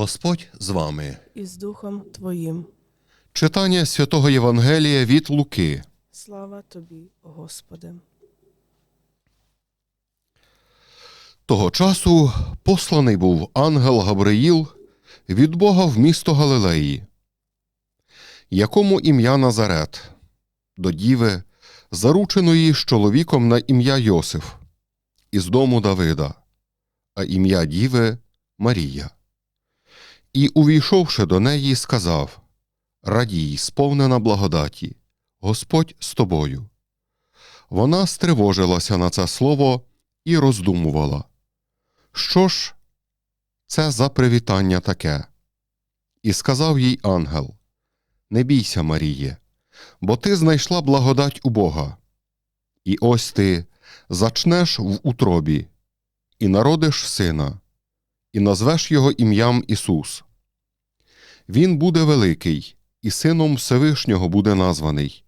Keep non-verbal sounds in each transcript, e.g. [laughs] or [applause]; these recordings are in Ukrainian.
Господь з вами. і з Духом Твоїм. Читання святого Євангелія від Луки. Слава Тобі, Господи. Того часу посланий був ангел Гавриїл від Бога в місто Галилеї, якому ім'я Назарет, до діви, зарученої з чоловіком на ім'я Йосиф, із дому Давида, а ім'я діви Марія. І, увійшовши до неї, сказав Радій, сповнена благодаті, Господь з тобою. Вона стривожилася на це слово і роздумувала. Що ж це за привітання таке? І сказав їй ангел: Не бійся, Маріє, бо ти знайшла благодать у Бога. І ось ти зачнеш в утробі, і народиш сина, і назвеш його ім'ям Ісус. Він буде великий, і сином Всевишнього буде названий,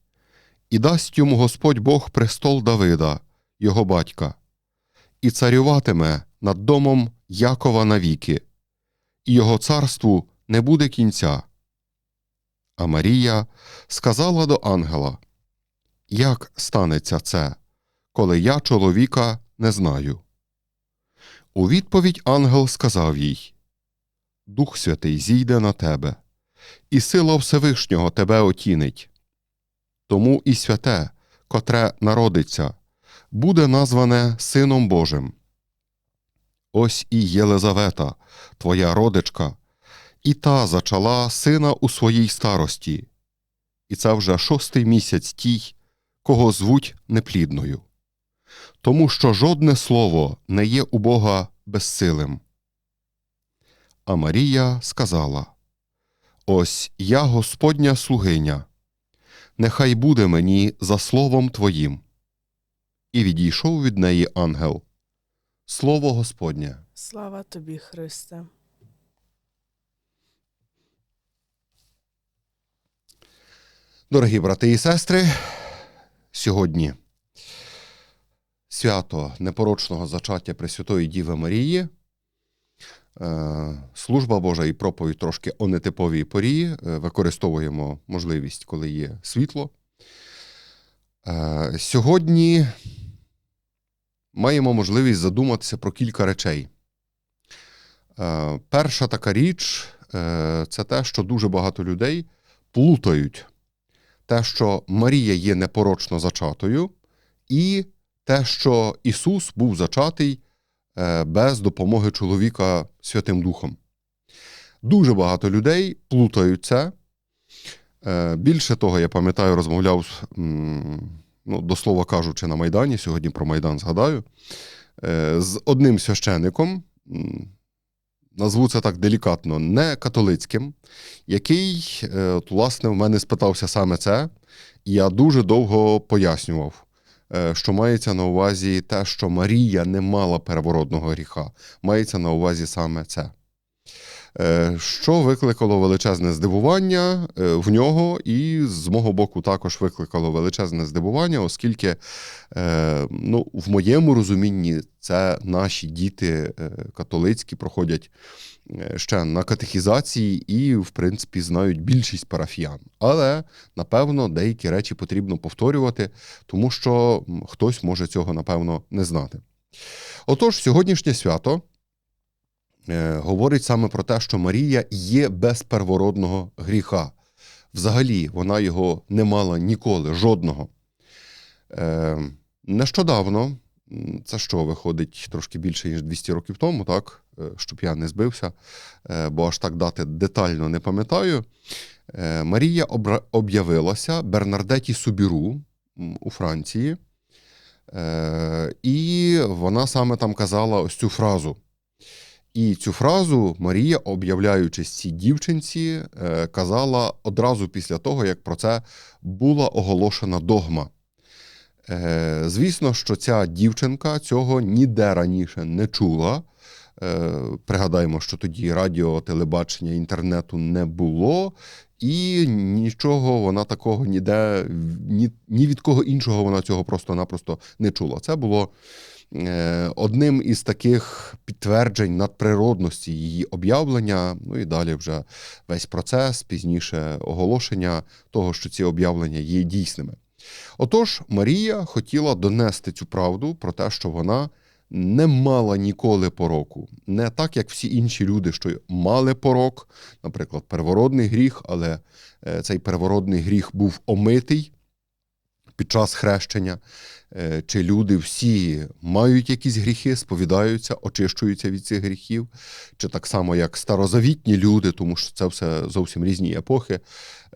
і дасть йому Господь Бог престол Давида, його батька, і царюватиме над домом Якова навіки, і його царству не буде кінця. А Марія сказала до ангела: Як станеться це, коли я чоловіка не знаю? У відповідь ангел сказав їй: Дух Святий зійде на тебе, і сила Всевишнього тебе отінить. Тому і святе, котре народиться, буде назване Сином Божим. Ось і Єлизавета, твоя родичка, і та зачала сина у своїй старості, і це вже шостий місяць тій, кого звуть неплідною. Тому що жодне слово не є у Бога безсилим. А Марія сказала: Ось я Господня слугиня, нехай буде мені за словом Твоїм. І відійшов від неї ангел. Слово Господнє. Слава Тобі, Христе. Дорогі брати і сестри, сьогодні свято непорочного зачаття Пресвятої Діви Марії. Е, Служба Божа і проповідь трошки о нетиповій порі. Е, Використовуємо можливість, коли є світло. Е, Сьогодні маємо можливість задуматися про кілька речей. Перша така річ це те, що дуже багато людей плутають те, що Марія є непорочно зачатою, і те, що Ісус був зачатий е, без допомоги чоловіка Святим Духом. Дуже багато людей плутають це. Е, Більше того, я пам'ятаю, розмовляв, ну, до слова кажучи, на Майдані, сьогодні про Майдан згадаю, е, з одним священником, назву це так делікатно, не католицьким, який, власне, в мене спитався саме це, і я дуже довго пояснював, що мається на увазі те, що Марія не мала переворотного гріха. Мається на увазі саме це. Е, Що викликало величезне здивування е, в нього, і з мого боку також викликало величезне здивування, оскільки е, ну, в моєму розумінні це наші діти е, католицькі проходять е, ще на катехізації і, в принципі, знають більшість парафіян. Але, напевно, деякі речі потрібно повторювати, тому що хтось може цього, напевно, не знати. Отож, сьогоднішнє свято е, говорить саме про те, що Марія є без первородного гріха. Взагалі, вона його не мала ніколи, жодного. Е, нещодавно, це що виходить трошки більше, ніж 200 років тому, так, е, щоб я не збився, е, бо аж так дати детально не пам'ятаю. Е, Марія об'явилася Бернардеті Субіру у Франції. І вона саме там казала ось цю фразу. І цю фразу Марія, об'являючись цій дівчинці, казала одразу після того, як про це була оголошена догма. Е, Звісно, що ця дівчинка цього ніде раніше не чула. Е, Пригадаємо, що тоді радіо, телебачення, інтернету не було, і нічого вона такого ніде, ні, ні від кого іншого вона цього просто-напросто не чула. Це було Е, Одним із таких підтверджень надприродності її об'явлення, ну і далі вже весь процес, пізніше оголошення того, що ці об'явлення є дійсними. Отож, Марія хотіла донести цю правду про те, що вона не мала ніколи пороку. Не так, як всі інші люди, що мали порок, наприклад, первородний гріх, але е, цей первородний гріх був омитий під час хрещення. Е, Чи люди всі мають якісь гріхи, сповідаються, очищуються від цих гріхів, чи так само, як старозавітні люди, тому що це все зовсім різні епохи,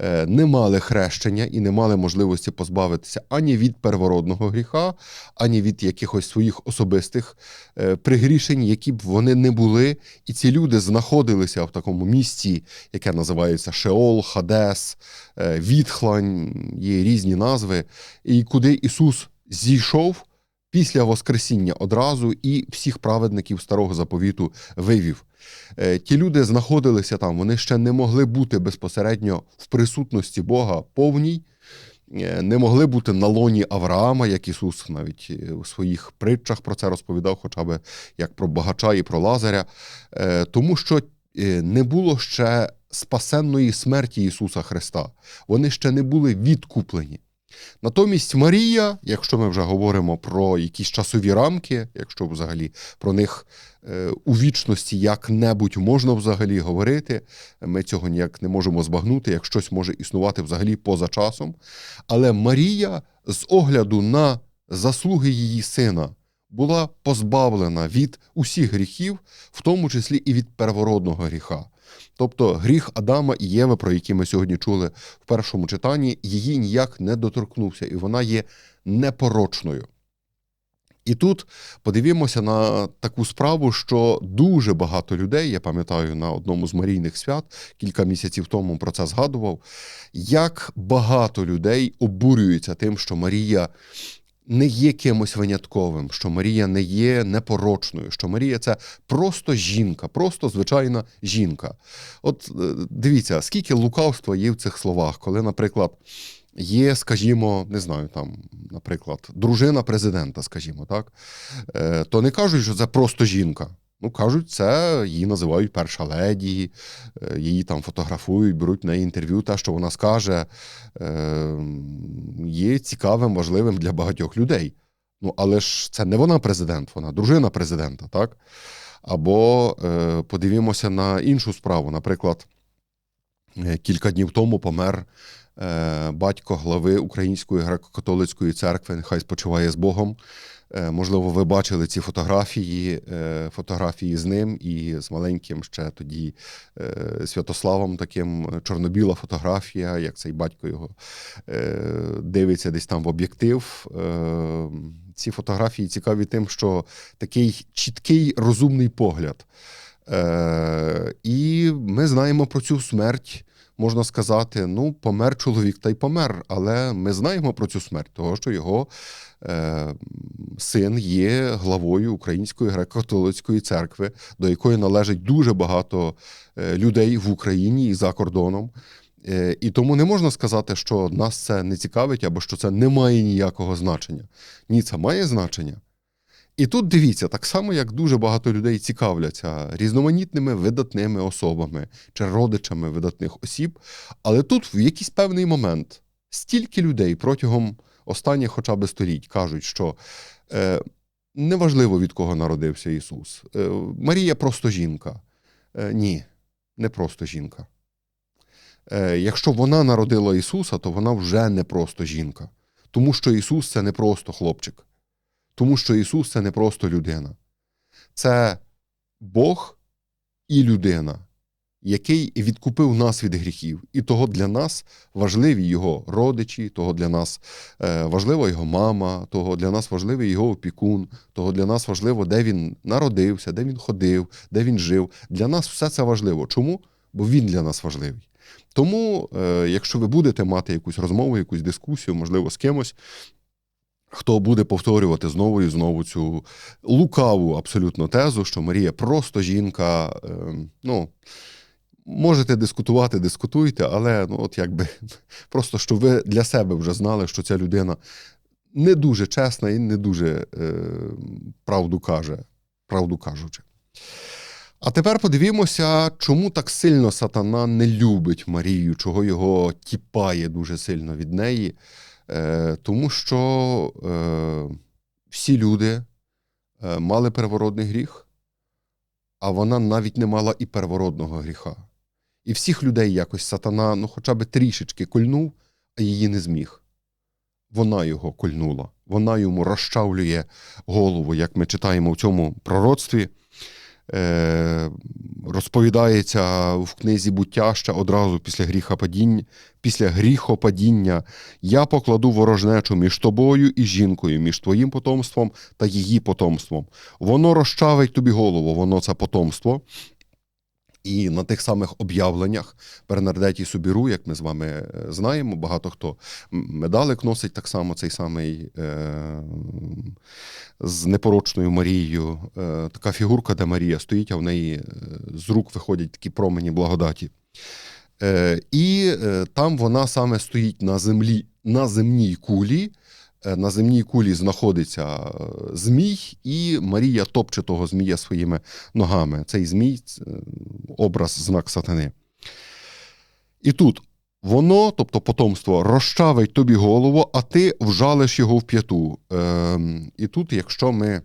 е, не мали хрещення і не мали можливості позбавитися ані від первородного гріха, ані від якихось своїх особистих е, пригрішень, які б вони не були. І ці люди знаходилися в такому місці, яке називається Шеол, Хадес, Відхлань, є різні назви, і куди Ісус зійшов після Воскресіння одразу і всіх праведників старого заповіту вивів. Е, Ті люди знаходилися там, вони ще не могли бути безпосередньо в присутності Бога повній, е, не могли бути на лоні Авраама, як Ісус навіть е, у своїх притчах про це розповідав, хоча б як про багача і про Лазаря, тому що не було ще спасенної смерті Ісуса Христа. Вони ще не були відкуплені. Натомість Марія, якщо ми вже говоримо про якісь часові рамки, якщо взагалі про них е, у вічності як-небудь можна взагалі говорити, ми цього ніяк не можемо збагнути, як щось може існувати взагалі поза часом. Але Марія, з огляду на заслуги її сина, була позбавлена від усіх гріхів, в тому числі і від первородного гріха. Тобто гріх Адама і Єви, про які ми сьогодні чули в першому читанні, її ніяк не доторкнувся, і вона є непорочною. І тут подивімося на таку справу, що дуже багато людей, я пам'ятаю, на одному з марійних свят кілька місяців тому про це згадував, як багато людей обурюються тим, що Марія не є кимось винятковим, що Марія не є непорочною, що Марія це просто жінка, просто звичайна жінка. От е, дивіться, скільки лукавства є в цих словах, коли, наприклад, є, скажімо, не знаю, там, наприклад, дружина президента, скажімо, так, е, то не кажуть, що це просто жінка. Ну, кажуть, це її називають перша леді, е, її там фотографують, беруть на інтерв'ю. Те, що вона скаже, е, є цікавим, важливим для багатьох людей. Ну, але ж це не вона президент, вона дружина президента, так? Або е, подивімося на іншу справу. Наприклад, е, кілька днів тому помер е, батько глави Української греко-католицької церкви, нехай спочиває з Богом. Е, Можливо, ви бачили ці фотографії, е, фотографії з ним і з маленьким ще тоді е, Святославом, таким чорнобіла фотографія, як цей батько його дивиться десь там в об'єктив. Ці фотографії цікаві тим, що такий чіткий розумний погляд. І ми знаємо про цю смерть. Можна сказати, ну, помер чоловік та й помер, але ми знаємо про цю смерть, того, що його син є главою Української греко-католицької церкви, до якої належить дуже багато е, людей в Україні і за кордоном. Е, і тому не можна сказати, що нас це не цікавить або що це не має ніякого значення. Ні, це має значення. І тут дивіться, так само, як дуже багато людей цікавляться різноманітними видатними особами чи родичами видатних осіб, але тут в якийсь певний момент стільки людей протягом останніх хоча б століть кажуть, що е, неважливо від кого народився Ісус. Е, Марія просто жінка. Е, ні, не просто жінка. Е, якщо вона народила Ісуса, то вона вже не просто жінка. Тому що Ісус це не просто хлопчик. Тому що Ісус це не просто людина. Це Бог і людина, який відкупив нас від гріхів. І того для нас важливі його родичі, того для нас е, важлива його мама, того для нас важливий його опікун, того для нас важливо, де він народився, де він ходив, де він жив. Для нас все це важливо. Чому? Бо він для нас важливий. Тому, е, якщо ви будете мати якусь розмову, якусь дискусію, можливо, з кимось, хто буде повторювати знову і знову цю лукаву абсолютно тезу, що Марія просто жінка. е, Ну, можете дискутувати, дискутуйте, але ну, от якби [laughs] просто щоб ви для себе вже знали, що ця людина не дуже чесна і не дуже е, правду каже, правду кажучи. А тепер подивімося, чому так сильно сатана не любить Марію, чого його тіпає дуже сильно від неї. Е, тому що е, всі люди е, мали первородний гріх, а вона навіть не мала і первородного гріха. І всіх людей якось сатана, ну, хоча б трішечки кольнув, а її не зміг. Вона його кольнула, вона йому розчавлює голову, як ми читаємо в цьому пророцтві. Е, розповідається в книзі буття ще одразу після гріхопадіння, після гріхопадіння я покладу ворожнечу між тобою і жінкою, між твоїм потомством та її потомством. Воно розчавить тобі голову, воно це потомство. І на тих самих об'явленнях Бернардеті Субіру, як ми з вами е, знаємо, багато хто медалик носить так само цей самий е- з непорочною Марією. Е- така фігурка, де Марія стоїть, а в неї е, з рук виходять такі промені благодаті. Е- і е- там вона саме стоїть на землі, на земній кулі. Е, На земній кулі знаходиться е, змій, і Марія топче того змія своїми ногами. Цей змій е, образ, знак сатани. І тут воно, тобто потомство, розчавить тобі голову, а ти вжалиш його в п'яту. Ем, і тут, якщо ми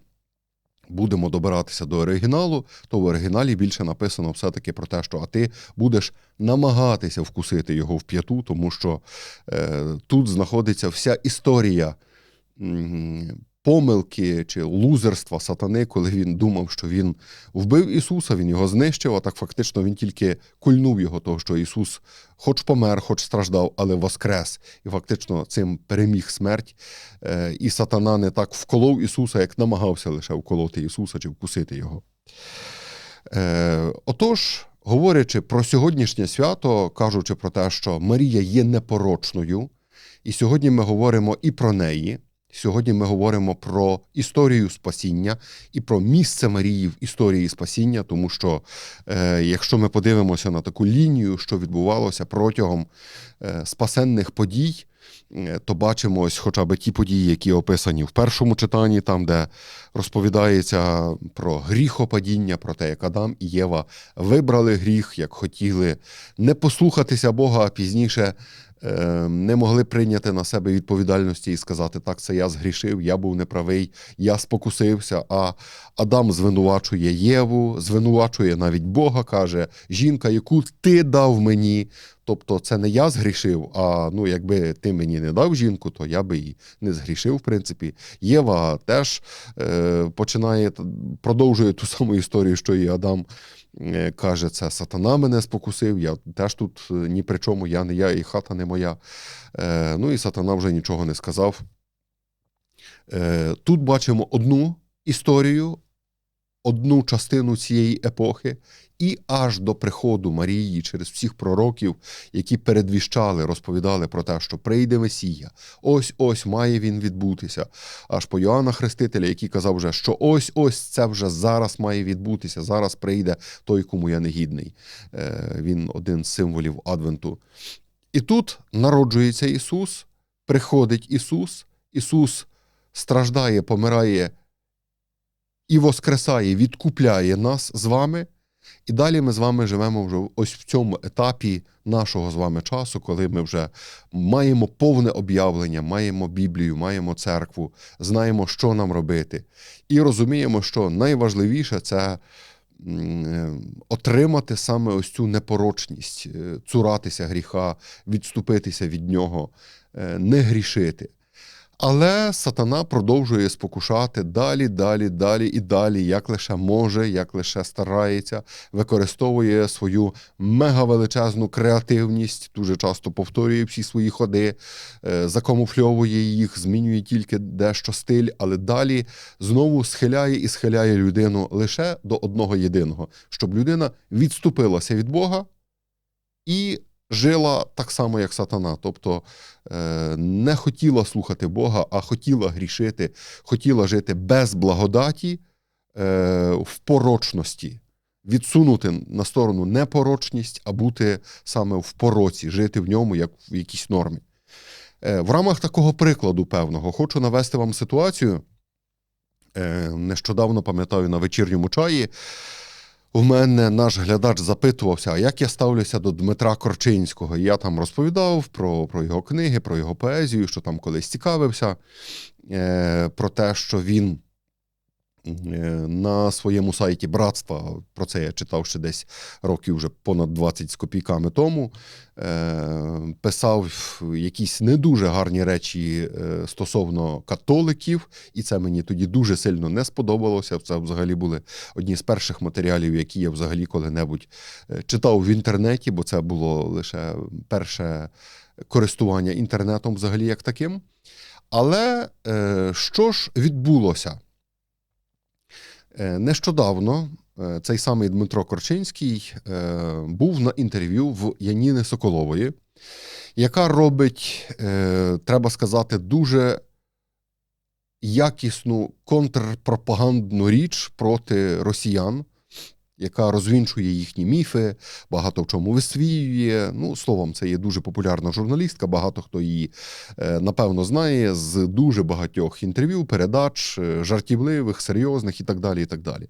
будемо добиратися до оригіналу, то в оригіналі більше написано все-таки про те, що а ти будеш намагатися вкусити його в п'яту, тому що е, тут знаходиться вся історія помилки чи лузерства сатани, коли він думав, що він вбив Ісуса, він його знищив, а так фактично він тільки кульнув його, того, що Ісус хоч помер, хоч страждав, але воскрес. І фактично цим переміг смерть. Е, І сатана не так вколов Ісуса, як намагався лише вколоти Ісуса чи вкусити його. Е, Отож, говорячи про сьогоднішнє свято, кажучи про те, що Марія є непорочною, і сьогодні ми говоримо і про неї. Сьогодні ми говоримо про історію спасіння і про місце Марії в історії спасіння, тому що е, якщо ми подивимося на таку лінію, що відбувалося протягом е, спасенних подій, е, то бачимо ось хоча б ті події, які описані в першому читанні, там, де розповідається про гріхопадіння, про те, як Адам і Єва вибрали гріх, як хотіли не послухатися Бога, а пізніше не могли прийняти на себе відповідальності і сказати, так, це я згрішив, я був неправий, я спокусився. А Адам звинувачує Єву, звинувачує навіть Бога, каже: жінка, яку ти дав мені. Тобто це не я згрішив, а ну, якби ти мені не дав жінку, то я би і не згрішив, в принципі. Єва теж е, починає, продовжує ту саму історію, що і Адам е, каже, це сатана мене спокусив, я теж тут е, ні при чому, я не я, і хата не моя. Е, ну і сатана вже нічого не сказав. Е, тут бачимо одну історію, одну частину цієї епохи, і аж до приходу Марії через всіх пророків, які передвіщали, розповідали про те, що прийде Месія, ось ось має він відбутися. Аж по Йоанна Хрестителя, який казав вже, що ось ось це вже зараз має відбутися, зараз прийде той, кому я не гідний. Е, Він один з символів Адвенту. І тут народжується Ісус, приходить Ісус, Ісус страждає, помирає і воскресає, відкупляє нас з вами. І далі ми з вами живемо вже ось в цьому етапі нашого з вами часу, коли ми вже маємо повне об'явлення, маємо Біблію, маємо церкву, знаємо, що нам робити. І розуміємо, що найважливіше це е, отримати саме ось цю непорочність, е, цуратися гріха, відступитися від нього, е, не грішити. Але сатана продовжує спокушати далі, далі, далі і далі, як лише може, як лише старається, використовує свою мегавеличезну креативність, дуже часто повторює всі свої ходи, е, закамуфльовує їх, змінює тільки дещо стиль, але далі знову схиляє і схиляє людину лише до одного єдиного, щоб людина відступилася від Бога і жила так само, як сатана. Тобто е, не хотіла слухати Бога, а хотіла грішити, хотіла жити без благодаті е, в порочності. Відсунути на сторону непорочність, а бути саме в пороці, жити в ньому як в якійсь нормі. Е, В рамах такого прикладу певного хочу навести вам ситуацію. Нещодавно пам'ятаю на вечірньому чаї. У мене наш глядач запитувався, як я ставлюся до Дмитра Корчинського. Я там розповідав про, про його книги, про його поезію, що там колись цікавився, е, про те, що він на своєму сайті братства, про це я читав ще десь років вже понад 20 з копійками тому, е, писав якісь не дуже гарні речі е, стосовно католиків, і це мені тоді дуже сильно не сподобалося. Це взагалі були одні з перших матеріалів, які я взагалі коли-небудь е, читав в інтернеті, бо це було лише перше користування інтернетом взагалі як таким. Але е, що ж відбулося? Е, Нещодавно е, цей самий Дмитро Корчинський е, був на інтерв'ю в Яніни Соколової, яка робить, треба сказати, дуже якісну контрпропагандну річ проти росіян, яка розвінчує їхні міфи, багато в чому висвіює. Ну, словом, це є дуже популярна журналістка. Багато хто її е, напевно знає з дуже багатьох інтерв'ю, передач, е, жартівливих, серйозних і так далі. і так далі.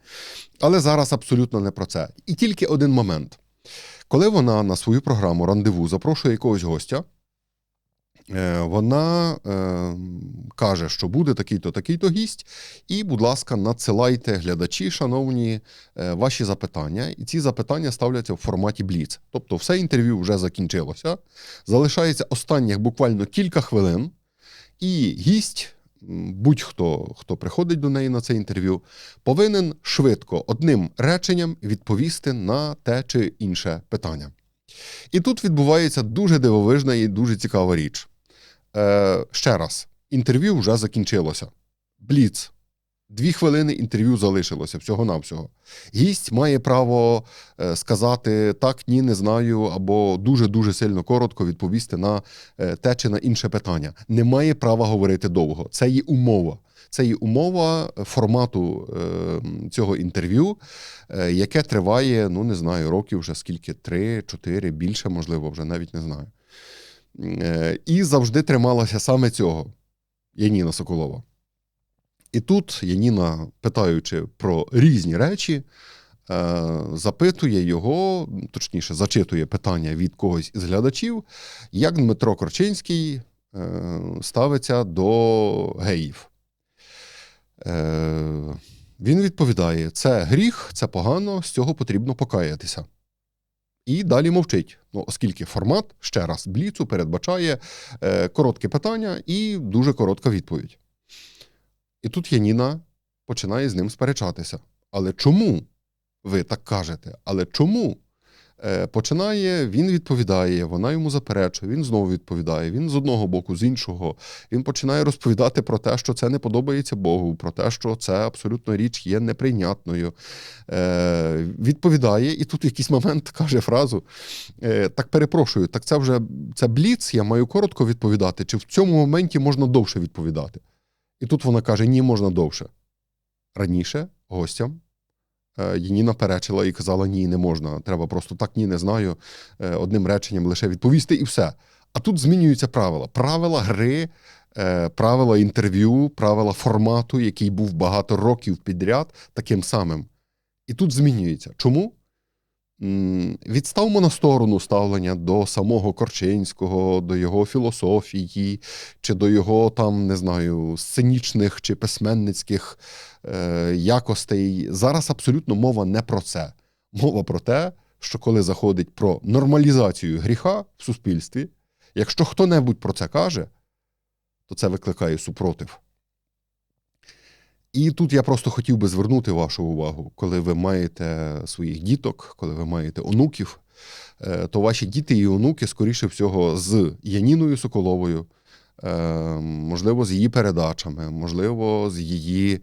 Але зараз абсолютно не про це. І тільки один момент. Коли вона на свою програму рандеву запрошує якогось гостя, вона е, каже, що буде такий-то, такий-то гість, і, будь ласка, надсилайте глядачі, шановні, е, ваші запитання. І ці запитання ставляться в форматі Бліц. Тобто, все інтерв'ю вже закінчилося. Залишається останніх буквально кілька хвилин, і гість, будь-хто, хто приходить до неї на це інтерв'ю, повинен швидко одним реченням відповісти на те чи інше питання. І тут відбувається дуже дивовижна і дуже цікава річ. Е, ще раз, інтерв'ю вже закінчилося. Бліц. Дві хвилини інтерв'ю залишилося всього-навсього. Гість має право е, сказати так, ні, не знаю, або дуже-дуже сильно коротко відповісти на е, те чи на інше питання. Не має права говорити довго. Це є умова. Це є умова формату е, цього інтерв'ю, яке триває, ну не знаю, років вже скільки, три, чотири, більше, можливо, вже навіть не знаю. І завжди трималася саме цього Яніна Соколова. І тут Яніна, питаючи про різні речі, е, запитує його, точніше, зачитує питання від когось із глядачів, як Дмитро Корчинський е, ставиться до геїв. Е, Він відповідає: це гріх, це погано, з цього потрібно покаятися. І далі мовчить. Ну, оскільки формат, ще раз, бліцу передбачає е, коротке питання і дуже коротка відповідь. І тут Яніна починає з ним сперечатися. Але чому ви так кажете? Але чому? Е, починає, він відповідає, вона йому заперечує, він знову відповідає. Він з одного боку, з іншого. Він починає розповідати про те, що це не подобається Богу, про те, що це абсолютно річ є неприйнятною. Е, відповідає, і тут в якийсь момент [laughs] каже фразу: е, так перепрошую, так це вже це бліц, я маю коротко відповідати, чи в цьому моменті можна довше відповідати? І тут вона каже: ні, можна довше. Раніше гостям Яніна перечила і казала: ні, не можна. Треба просто так, ні, не знаю. е, Одним реченням лише відповісти і все. А тут змінюються правила. Правила гри, е, правила інтерв'ю, правила формату, який був багато років підряд, таким самим. І тут змінюється. Чому? Відставмо на сторону ставлення до самого Корчинського, до його філософії, чи до його там, не знаю, сценічних чи письменницьких е, якостей. Зараз абсолютно мова не про це. Мова про те, що коли заходить про нормалізацію гріха в суспільстві, якщо хто-небудь про це каже, то це викликає супротив. І тут я просто хотів би звернути вашу увагу, коли ви маєте своїх діток, коли ви маєте онуків, е, то ваші діти і онуки, скоріше всього, з Яніною Соколовою, е, можливо, з її передачами, можливо, з її,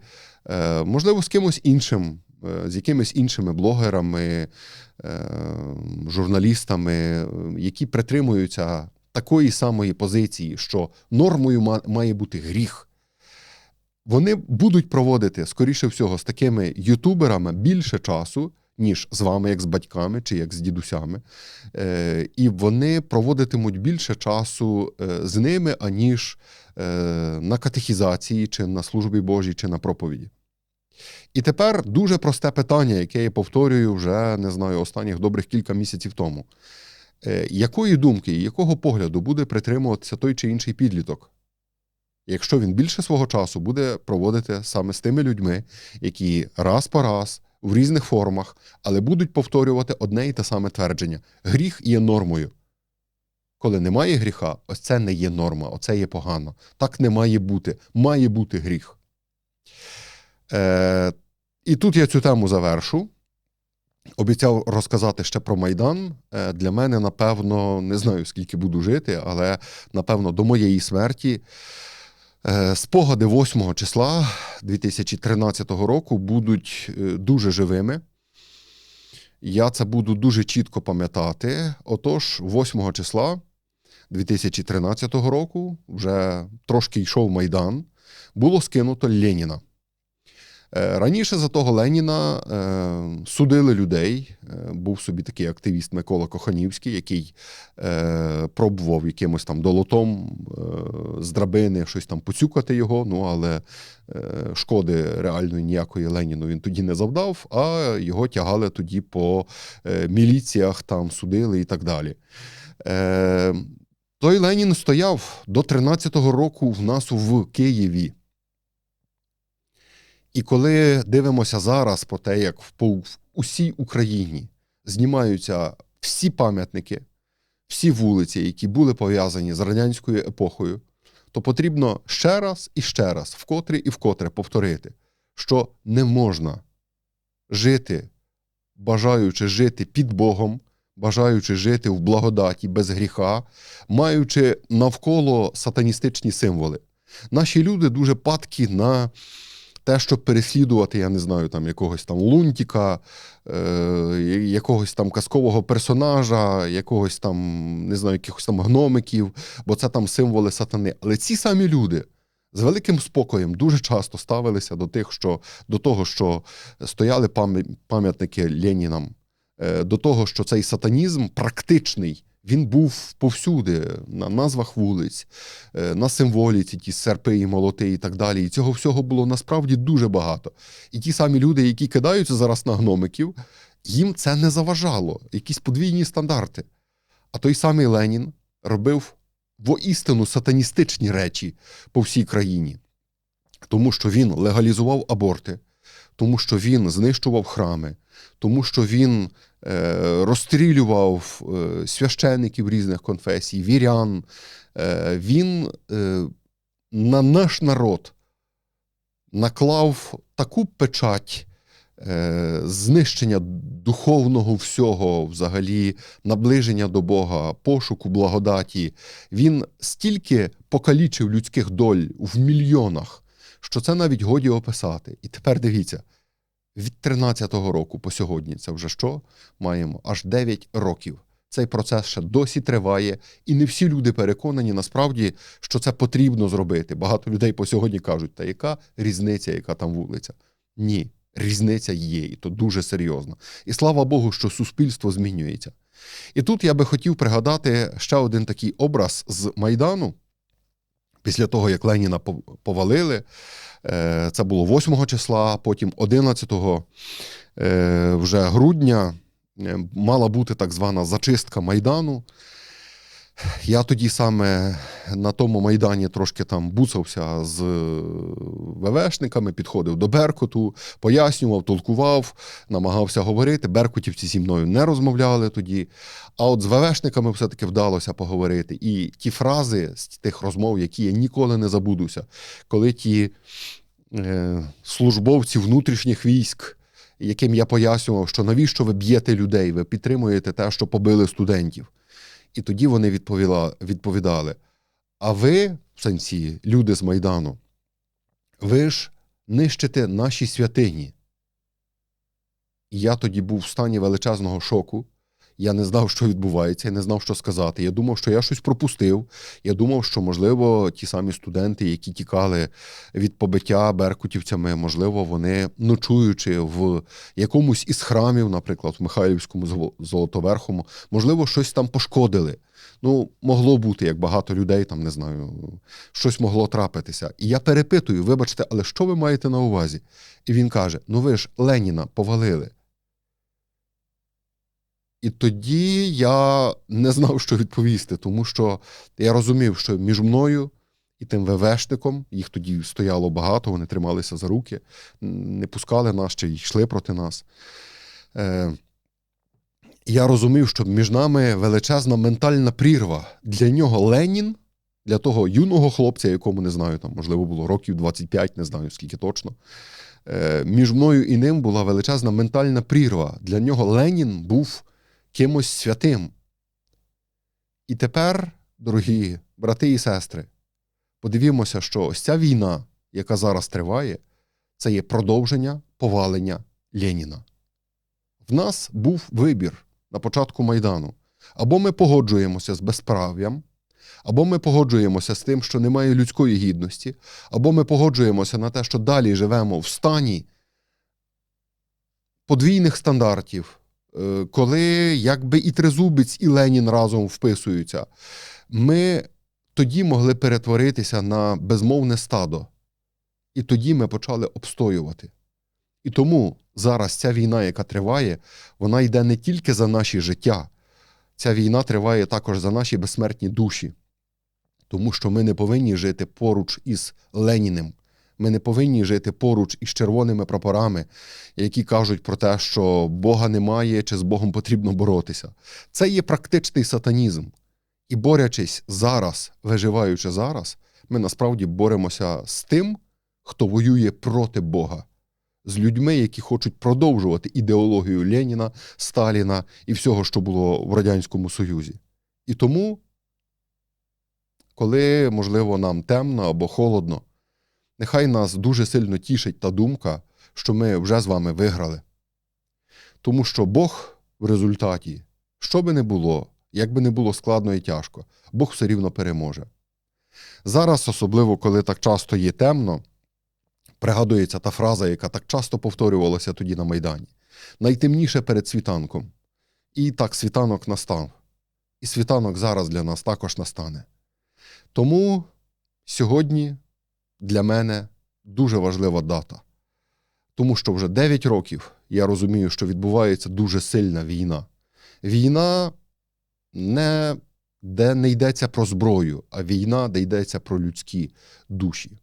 е, можливо, з кимось іншим, з якимись іншими блогерами, журналістами, які притримуються такої самої позиції, що нормою ма- має бути гріх. Вони будуть проводити, скоріше всього, з такими ютуберами більше часу, ніж з вами, як з батьками чи як з дідусями. Е, і вони проводитимуть більше часу е, з ними, аніж е, на катехізації, чи на службі Божій, чи на проповіді. І тепер дуже просте питання, яке я повторюю вже не знаю останніх добрих кілька місяців тому. Е, Якої думки і якого погляду буде притримуватися той чи інший підліток, якщо він більше свого часу буде проводити саме з тими людьми, які раз по раз в різних формах, але будуть повторювати одне і те саме твердження: гріх є нормою. Коли немає гріха, ось це не є норма, оце є погано. Так не має бути. Має бути гріх. Е, і тут я цю тему завершу. Обіцяв розказати ще про Майдан. Е, Для мене, напевно, не знаю, скільки буду жити, але напевно до моєї смерті спогади 8 числа 2013 року будуть е, дуже живими. Я це буду дуже чітко пам'ятати. Отож, 8 числа 2013 року, вже трошки йшов Майдан, було скинуто Леніна. Е, Раніше за того Леніна е, судили людей. Е, був собі такий активіст Микола Коханівський, який пробував якимось там долотом з драбини щось там поцюкати його. Ну але шкоди реальної ніякої Леніну він тоді не завдав, а його тягали тоді по міліціях, там судили і так далі. Той Ленін стояв до 13-го року в нас в Києві. І коли дивимося зараз про те, як в- усій Україні знімаються всі пам'ятники, всі вулиці, які були пов'язані з радянською епохою, то потрібно ще раз і ще раз, вкотре і вкотре повторити, що не можна жити, бажаючи жити під Богом, бажаючи жити в благодаті без гріха, маючи навколо сатаністичні символи. Наші люди дуже падкі на те, щоб переслідувати, я не знаю, там якогось там лунтіка, е, якогось там казкового персонажа, якогось там, не знаю, якихось там гномиків, бо це там символи сатани. Але ці самі люди з великим спокоєм дуже часто ставилися до тих, що до того, що стояли пам'ятники Ленінам, е, до того, що цей сатанізм практичний. Він був повсюди, на назвах вулиць, е, на символіці, ті серпи і молоти і так далі. І цього всього було насправді дуже багато. І ті самі люди, які кидаються зараз на гномиків, їм це не заважало, якісь подвійні стандарти. А той самий Ленін робив воістину сатаністичні речі по всій країні, тому що він легалізував аборти, тому що він знищував храми, тому що він е, розстрілював е, священиків різних конфесій, вірян. Е, він е, на наш народ наклав таку печать е, знищення духовного всього, взагалі, наближення до Бога, пошуку благодаті. Він стільки покалічив людських доль в мільйонах, що це навіть годі описати. І тепер дивіться. Від 13-го року по сьогодні це вже що? Маємо аж 9 років. Цей процес ще досі триває, і не всі люди переконані насправді, що це потрібно зробити. Багато людей по сьогодні кажуть, та яка різниця, яка там вулиця? Ні, різниця є, і то дуже серйозно. І слава Богу, що суспільство змінюється. І тут я би хотів пригадати ще один такий образ з Майдану. Після того, як Леніна пов- повалили, е, це було 8 числа, потім 11 е, вже грудня е, мала бути так звана зачистка Майдану. Я тоді саме на тому Майдані трошки там буцався з е, ВВшниками, підходив до Беркуту, пояснював, толкував, намагався говорити. Беркутівці зі мною не розмовляли тоді. А от з ВВшниками все-таки вдалося поговорити. І ті фрази з тих розмов, які я ніколи не забудуся, коли ті е, службовці внутрішніх військ, яким я пояснював, що навіщо ви б'єте людей, ви підтримуєте те, що побили студентів. І тоді вони відповіла, відповідали: А ви, санці, люди з Майдану, ви ж нищите наші святині. І я тоді був в стані величезного шоку. Я не знав, що відбувається, я не знав, що сказати. Я думав, що я щось пропустив. Я думав, що, можливо, ті самі студенти, які тікали від побиття беркутівцями, можливо, вони, ночуючи в якомусь із храмів, наприклад, в Михайлівському Золотоверхому, можливо, щось там пошкодили. Ну, могло бути, як багато людей, там не знаю, щось могло трапитися. І я перепитую, вибачте, але що ви маєте на увазі? І він каже: Ну ви ж Леніна повалили. І тоді я не знав, що відповісти, тому що я розумів, що між мною і тим ВВшником, їх тоді стояло багато, вони трималися за руки, не пускали нас чи йшли проти нас. Е, я розумів, що між нами величезна ментальна прірва. Для нього Ленін, для того юного хлопця, якому не знаю, там, можливо, було років 25, не знаю скільки точно. Е, між мною і ним була величезна ментальна прірва. Для нього Ленін був кимось святим. І тепер, дорогі брати і сестри, подивімося, що ось ця війна, яка зараз триває, це є продовження повалення Леніна. В нас був вибір на початку Майдану. Або ми погоджуємося з безправ'ям, або ми погоджуємося з тим, що немає людської гідності, або ми погоджуємося на те, що далі живемо в стані подвійних стандартів, коли якби і тризубець, і Ленін разом вписуються. Ми тоді могли перетворитися на безмовне стадо. І тоді ми почали обстоювати. І тому зараз ця війна, яка триває, вона йде не тільки за наші життя, ця війна триває також за наші безсмертні душі. Тому що ми не повинні жити поруч із Леніним. Ми не повинні жити поруч із червоними прапорами, які кажуть про те, що Бога немає чи з Богом потрібно боротися. Це є практичний сатанізм. І борячись зараз, виживаючи зараз, ми насправді боремося з тим, хто воює проти Бога, з людьми, які хочуть продовжувати ідеологію Леніна, Сталіна і всього, що було в Радянському Союзі. І тому, коли, можливо, нам темно або холодно, нехай нас дуже сильно тішить та думка, що ми вже з вами виграли. Тому що Бог в результаті, що би не було, як би не було складно і тяжко, Бог все рівно переможе. Зараз, особливо коли так часто є темно, пригадується та фраза, яка так часто повторювалася тоді на Майдані. Найтемніше перед світанком. І так світанок настав. І світанок зараз для нас також настане. Тому сьогодні для мене дуже важлива дата. Тому що вже 9 років я розумію, що відбувається дуже сильна війна. Війна не де не йдеться про зброю, а війна, де йдеться про людські душі,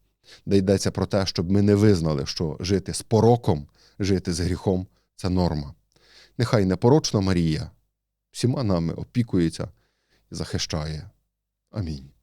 де йдеться про те, щоб ми не визнали, що жити з пороком, жити з гріхом це норма. Нехай непорочна Марія всіма нами опікується і захищає. Амінь.